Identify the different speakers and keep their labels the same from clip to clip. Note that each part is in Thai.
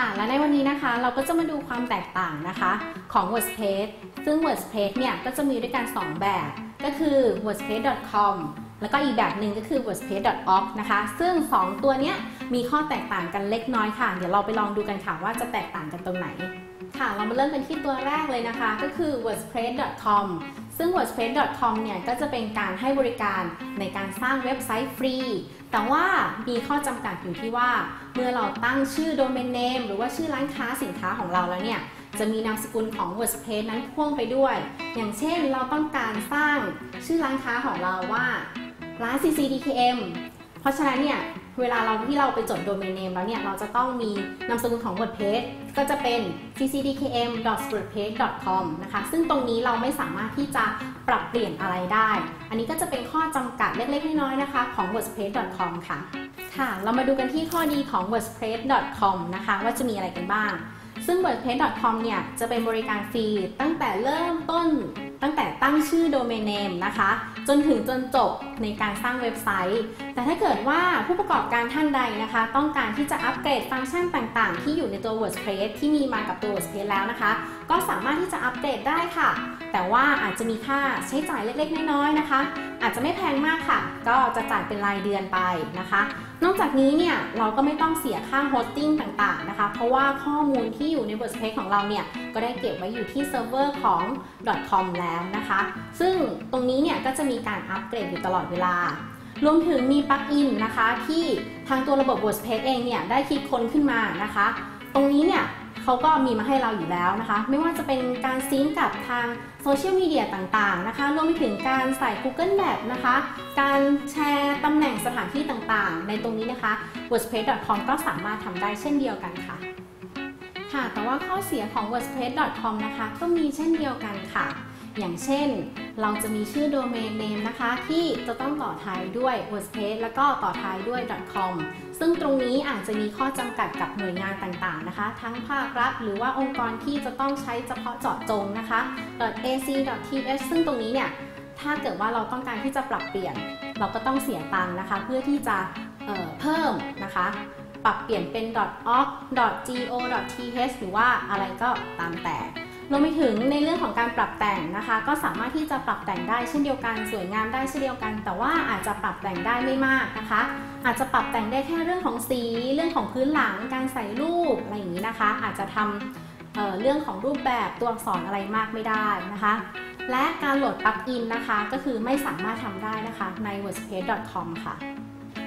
Speaker 1: ค่ะ และในวันนี้นะคะเราก็จะมาดูความแตกต่างนะคะของ WordPress ซึ่ง WordPress เนี่ยก็จะมีด้วยกัน 2 แบบ ก็คือ wordpress.com แล้วก็อีกแบบหนึ่งก็คือ wordpress.org นะคะ ซึ่ง 2 ตัวเนี้ยมีข้อแตกต่างกันเล็กน้อยค่ะ เดี๋ยวเราไปลองดูกันค่ะว่าจะแตกต่างกันตรงไหน ค่ะ เรามาเริ่มกันที่ตัวแรกเลยนะคะ ก็คือ wordpress.com ซึ่ง wordpress.com เนี่ยก็จะเป็นการให้บริการในการสร้างเว็บไซต์ฟรี แต่ว่ามีข้อจำกัดอยู่ที่ว่า เมื่อเราตั้งชื่อโดเมนเนมหรือว่าชื่อร้านค้าสินค้าของเราแล้วเนี่ย จะมีนามสกุลของ WordPress นั้นพ่วงไปด้วย อย่างเช่นเราต้องการสร้างชื่อร้านค้าของเราว่าร้าน CCDKM เพราะฉะนั้นเนี่ย เวลาเราที่เราไปจดโดเมนเนมแล้วเนี่ย เราจะต้องมีนามสกุลของ WordPress ก็จะเป็น ccdkm.wordpress.com นะคะ ซึ่งตรงนี้เราไม่สามารถที่จะปรับเปลี่ยนอะไรได้ อันนี้ก็จะเป็นข้อจำกัดเล็กๆน้อยๆนะคะ ของ wordpress.com ค่ะ ค่ะ เรามาดูกันที่ข้อดีของ wordpress.com นะคะ ว่าจะมีอะไรกันบ้าง ซึ่ง wordpress.com เนี่ย จะเป็นบริการฟรีตั้งแต่เริ่มต้น ตั้งแต่ตั้งชื่อโดเมนเนมนะคะ จนถึงจนจบในการสร้างเว็บไซต์ แต่ถ้าเกิดว่าผู้ประกอบการท่านใดนะคะ ต้องการที่จะอัปเกรดฟังก์ชันต่างๆ ที่อยู่ในตัว WordPress ที่มีมากับตัว WordPress แล้วนะคะ ก็สามารถที่จะอัปเกรดได้ค่ะ แต่ว่าอาจจะมีค่าใช้จ่ายเล็กๆ น้อยๆนะคะ อาจจะไม่แพงมากค่ะ ก็จะจ่ายเป็นรายเดือนไปนะคะ นอกจากนี้เนี่ยเราก็ไม่ต้องเสียค่าโฮสติ้งต่างๆนะคะ เพราะว่าข้อมูลที่อยู่ใน WordPress ของเราเนี่ยก็ได้เก็บไว้อยู่ที่เซิร์ฟเวอร์ของ .com แล้วนะคะ ซึ่งตรงนี้เนี่ยก็จะมีการอัปเกรดอยู่ตลอดเวลารวมถึงมีปลั๊กอินนะคะ ที่ทางตัวระบบ WordPress เองเนี่ยได้คิดค้นขึ้นมานะคะ ตรงนี้เนี่ย เขาก็มีมาให้เราอยู่แล้วนะคะ ไม่ว่าจะเป็นการซิงกับทางโซเชียลมีเดียต่างๆนะคะรวมไปถึงการใส่ Google Map นะคะ การแชร์ตำแหน่งสถานที่ต่างๆ ในตรงนี้นะคะ wordspace.com ก็สามารถทำได้เช่นเดียวกันค่ะค่ะ แต่ว่าข้อเสียของ wordspace.com นะคะ ก็มีเช่นเดียวกันค่ะ อย่างเช่น เราจะมีชื่อโดเมนเนมนะคะ ที่จะต้องต่อท้ายด้วย WordPress แล้วก็ต่อท้ายด้วย .com ซึ่งตรงนี้อาจจะมีข้อจำกัดกับหน่วยงานต่างๆนะคะ ทั้งภาครัฐหรือว่าองค์กรที่จะต้องใช้เฉพาะเจาะจงนะคะ .ac.th ซึ่งตรงนี้เนี่ยถ้าเกิดว่าเราต้องการที่จะปรับเปลี่ยน เราก็ต้องเสียตังค์นะคะ เพื่อที่จะเเพิ่มนะคะ ปรับเปลี่ยนเป็น .org .go .th หรือว่าอะไรก็ตามแต่ รวมไปถึงในเรื่องของการปรับแต่งนะคะ ก็สามารถที่จะปรับแต่งได้เช่นเดียวกัน สวยงามได้เช่นเดียวกัน แต่ว่าอาจจะปรับแต่งได้ไม่มากนะคะ อาจจะปรับแต่งได้แค่เรื่องของสีเรื่องของพื้นหลังการใส่รูปอะไรอย่างนี้นะคะ อาจจะทำเเรื่องของรูปแบบตัวอักษรอะไรมากไม่ได้นะคะ และการโหลดปลั๊กอินนะคะ ก็คือไม่สามารถทำได้นะคะใน wordpress.com ค่ะ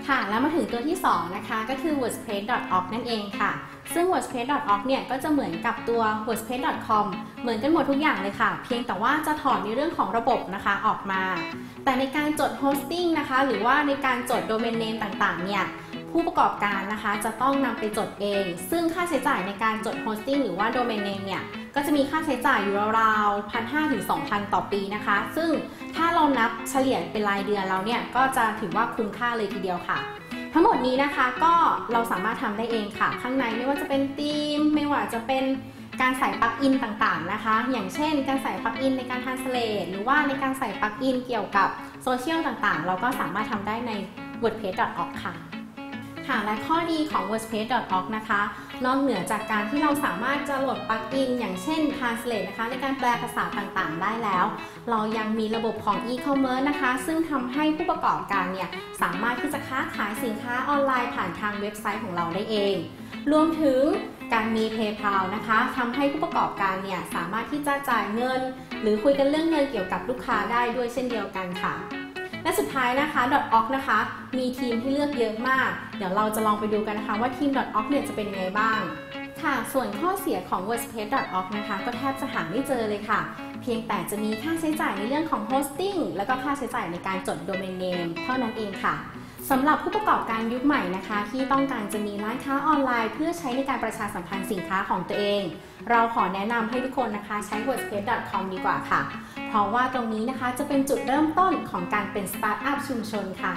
Speaker 1: ค่ะ แล้วมาถึงตัวที่ 2 นะคะ ก็คือ wordpress.org นั่นเองค่ะ ซึ่ง wordpress.org เนี่ยก็จะเหมือนกับตัว wordpress.com เหมือนกันหมดทุกอย่างเลยค่ะ เพียงแต่ว่าจะถอดในเรื่องของระบบนะคะออกมา แต่ในการจด hosting นะคะ หรือว่าในการจด domain name ต่างๆ เนี่ยผู้ประกอบการนะคะจะต้องนำไปจดเอง ซึ่งค่าใช้จ่ายในการจด hosting หรือว่า domain name เนี่ย ก็จะมีค่าใช้จ่ายอยู่ราวๆพันห้าถึงสองพันต่อปีนะคะ ซึ่งถ้าเรานับเฉลี่ยเป็นรายเดือนแล้วเนี่ยก็จะถือว่าคุ้มค่าเลยทีเดียวค่ะ ทั้งหมดนี้นะคะก็เราสามารถทำได้เองค่ะ ข้างในไม่ว่าจะเป็นธีม ไม่ว่าจะเป็นการใส่ปลั๊กอินต่างๆนะคะ อย่างเช่น การใส่ปลั๊กอินในการ translate หรือว่าในการใส่ปลั๊กอินเกี่ยวกับโซเชียลต่างๆ เราก็สามารถทำได้ใน wordpress.org ค่ะ ค่ะและข้อดีของ wordpress.org นะคะ นอกเหนือจากการที่เราสามารถจะโหลดปลั๊กอินอย่างเช่น translate นะคะ ในการแปลภาษาต่างๆ ได้แล้ว เรายังมีระบบของ e-commerce นะคะ ซึ่งทำให้ผู้ประกอบการเนี่ย สามารถที่จะค้าขายสินค้าออนไลน์ผ่านทางเว็บไซต์ของเราได้เอง รวมถึงการมี PayPal นะคะทำให้ผู้ประกอบการเนี่ย สามารถที่จะจ่ายเงิน หรือคุยกันเรื่องเงินเกี่ยวกับลูกค้าได้ด้วยเช่นเดียวกันค่ะ และสุดท้ายนะคะ .org นะคะ มีทีมที่เลือกเยอะมาก เดี๋ยวเราจะลองไปดูกันนะคะว่าทีม .org เนี่ยจะเป็นยังไงบ้าง ค่ะ ส่วนข้อเสียของ wordpress.org นะคะ ก็แทบจะหาไม่เจอเลยค่ะ เพียงแต่จะมีค่าใช้จ่ายในเรื่องของ hosting แล้วก็ค่าใช้จ่ายในการจด domain name เท่านั้นเองค่ะ สำหรับผู้ประกอบการยุคใหม่นะคะ ที่ต้องการจะมีร้านค้าออนไลน์ เพื่อใช้ในการประชาสัมพันธ์สินค้าของตัวเอง เราขอแนะนำให้ทุกคนนะคะใช้ wordpress.com ดีกว่าค่ะ เพราะว่าตรงนี้นะคะจะเป็นจุดเริ่มต้นของการเป็นสตาร์ทอัพชุมชนค่ะ